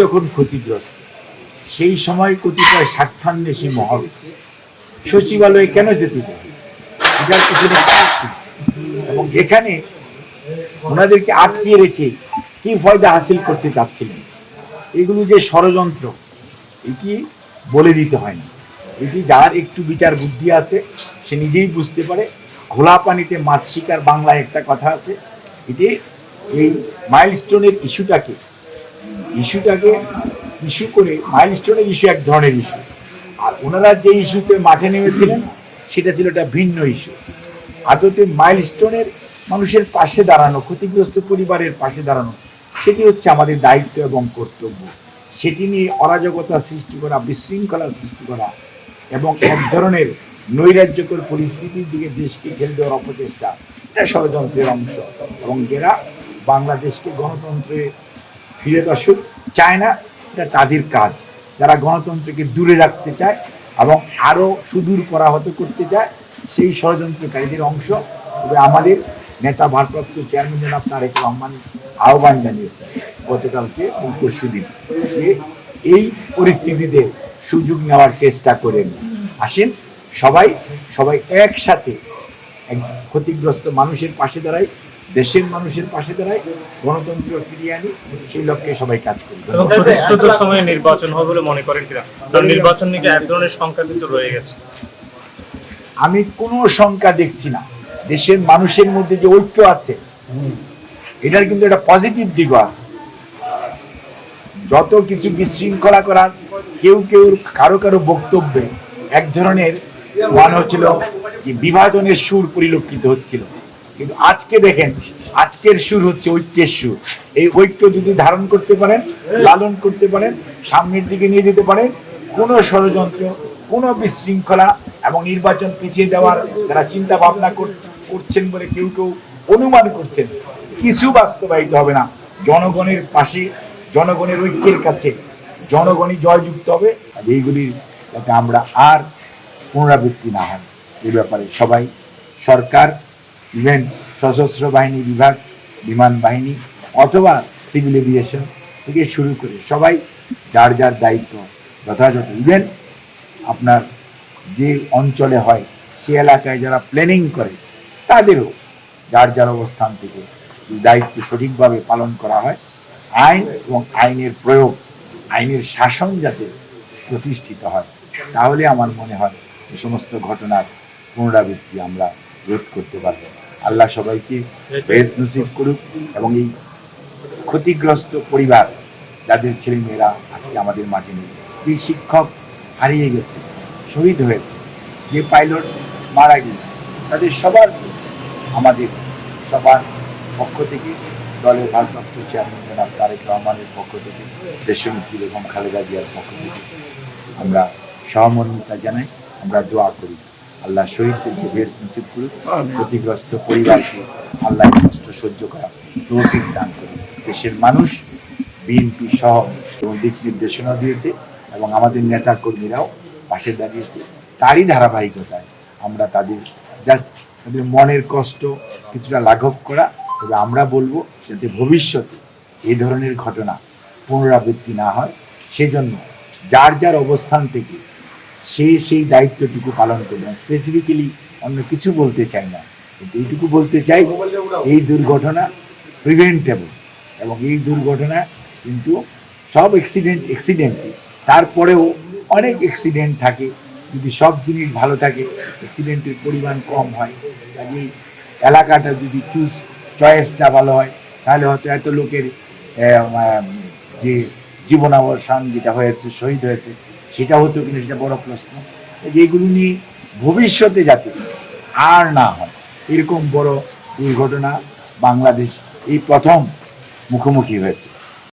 যখন ক্ষতিগ্রস্ত, সেই সময় কতিপয় স্বার্থান্বেষী মহল সচিবালয়ে কেন যেতে এবং এখানে ওনাদেরকে আটকিয়ে রেখে কি ফয়দা হাসিল করতে চাচ্ছিলেন? এগুলো যে ষড়যন্ত্র, এটি বলে দিতে হয় না এটি যার একটু বিচার বুদ্ধি আছে, সে নিজেই বুঝতে পারে। ঘোলা পানিতে মাছ শিকার বাংলায় একটা কথা আছে। এটি এই মাইলস্টোনের ইস্যুটাকে ইস্যুটাকে ইস্যু করে মাইলস্টোনের ইস্যু, এক ধরনের ইস্যু। আর ওনারা যে ইস্যুতে মাঠে নেমেছিলেন, সেটা ছিল একটা ভিন্ন ইস্যু। আদতে মাইলস্টোনের মানুষের পাশে দাঁড়ানো, ক্ষতিগ্রস্ত পরিবারের পাশে দাঁড়ানো, সেটি হচ্ছে আমাদের দায়িত্ব এবং কর্তব্য। সেটি নিয়ে অরাজকতা সৃষ্টি করা, বিশৃঙ্খলা সৃষ্টি করা এবং এক ধরনের নৈরাজ্যকর পরিস্থিতির দিকে দেশকে ঠেলে দেওয়ার অপচেষ্টা, এটা ষড়যন্ত্রের অংশ। এবং যারা বাংলাদেশকে গণতন্ত্রে ফিরে আসুক। চায় না এটা তাদের কাজ। যারা গণতন্ত্রকে দূরে রাখতে চায় এবং আরও সুদূর পরাহত করতে চায়, সেই ষড়যন্ত্রকারীদের অংশ। তবে আমাদের নেতা ভারপ্রাপ্ত চেয়ারম্যান জনাব তারেক রহমান আহ্বান জানিয়েছেন গতকালকে পরশু দিন। যে এই পরিস্থিতিতে সুযোগ নেওয়ার চেষ্টা করেন। আসেন সবাই সবাই একসাথে এক ক্ষতিগ্রস্ত মানুষের পাশে দাঁড়াই দেশের মানুষের পাশে দাঁড়াই গণতন্ত্র ফিরিয়ে আনি সেই লক্ষ্যে সবাই কাজ করি সময়ে নির্বাচন হবে বলে মনে করেন কিনা? কারণ নির্বাচন নিয়ে এক ধরনের সংখ্যা কিন্তু রয়ে গেছে। আমি কোনো সংখ্যা দেখছি না। দেশের মানুষের মধ্যে যে ঐক্য আছে এটার কিন্তু একটা পজিটিভ দিকও আছে। যত কিছু বিশৃঙ্খলা করার কেউ কেউ কারও কারও বক্তব্যে এক ধরনের মনে হচ্ছিল বিভাজনের সুর পরিলক্ষিত হচ্ছিল। কিন্তু আজকে দেখেন, আজকের সুর হচ্ছে ঐক্যের সুর। এই ঐক্য যদি ধারণ করতে পারেন, লালন করতে পারেন, সামনের দিকে নিয়ে যেতে পারেন, কোনো ষড়যন্ত্র, কোনো বিশৃঙ্খলা এবং নির্বাচন পিছিয়ে দেওয়ার যারা চিন্তা ভাবনা কর- করছেন বলে কেউ কেউ অনুমান করছেন, কিছু বাস্তবায়িত হবে না। জনগণের পাশে, জনগণের ঐক্যের কাছে জনগণই জয়যুক্ত হবে। এইগুলির যাতে আমরা আর পুনরাবৃত্তি না হয়। এই ব্যাপারে। সবাই, সরকার, ইভেন সশস্ত্র বাহিনী বিভাগ, বিমান বাহিনী, অথবা সিভিল এভিয়েশন থেকে শুরু করে সবাই যার যার দায়িত্ব যথাযথ। ইভেন আপনার যে অঞ্চলে হয়, সে এলাকায় যারা প্ল্যানিং করে, তাদেরও যার যার অবস্থান থেকে দায়িত্ব সঠিকভাবে পালন করা হয়। আইন এবং আইনের প্রয়োগ, আইনের শাসন যাতে প্রতিষ্ঠিত হয়, তাহলে আমার মনে হয় এ সমস্ত ঘটনার পুনরাবৃত্তি আমরা রোধ করতে পারব। আল্লাহ সবাইকে বেশ নসিব করুক এবং এই ক্ষতিগ্রস্ত পরিবার, যাদের ছেলে মেয়েরা আজকে আমাদের মাঝে নেই যে শিক্ষক হারিয়ে গেছে, শহীদ হয়েছে, যে পাইলট মারা গেছে, তাদের সবার আমাদের সবার পক্ষ থেকে দলের ভারপ্রাপ্ত চেয়ারম্যান জনাব তারেক রহমানের পক্ষ থেকে দেশনেত্রী বেগম খালেদা জিয়ার পক্ষ থেকে আমরা সহমর্মিতা জানাই, আমরা দোয়া করি। আল্লাহ শহীদদেরকে বেশ নসিব করুক, ক্ষতিগ্রস্ত পরিবারকে আল্লাহ কষ্ট সহ্য করা তৌফিক দান করুন দেশের মানুষ বিএনপি সহ এবং দিক নির্দেশনা দিয়েছে এবং আমাদের নেতা কর্মীরাও পাশে দাঁড়িয়েছে। তারই ধারাবাহিকতায় আমরা তাদের জাস্ট তাদের মনের কষ্ট কিছুটা লাঘব করা, তবে আমরা বলব যাতে ভবিষ্যতে এই ধরনের ঘটনা পুনরাবৃত্তি না হয়। সেজন্য যার যার অবস্থান থেকে সে সেই দায়িত্বটুকু পালন করবেন স্পেসিফিক্যালি অন্য কিছু বলতে চাই না। কিন্তু এইটুকু বলতে চাই, এই দুর্ঘটনা প্রিভেন্টেবল এবং এই দুর্ঘটনা কিন্তু সব অ্যাক্সিডেন্ট অ্যাক্সিডেন্টই তারপরেও অনেক অ্যাক্সিডেন্ট থাকে। যদি সব জিনিস ভালো থাকে অ্যাক্সিডেন্টের পরিমাণ কম হয় কাজেই এলাকাটা যদি চুজ চয়েসটা ভালো হয়, তাহলে হয়তো এত লোকের যে জীবনাবসান যেটা হয়েছে, শহীদ হয়েছে সেটা হতো কিনা সেটা বড় প্রশ্ন। যেগুলো নিয়ে ভবিষ্যতে যাতে আর না হয়, এরকম বড় দুর্ঘটনা বাংলাদেশ এই প্রথম মুখোমুখি হয়েছে।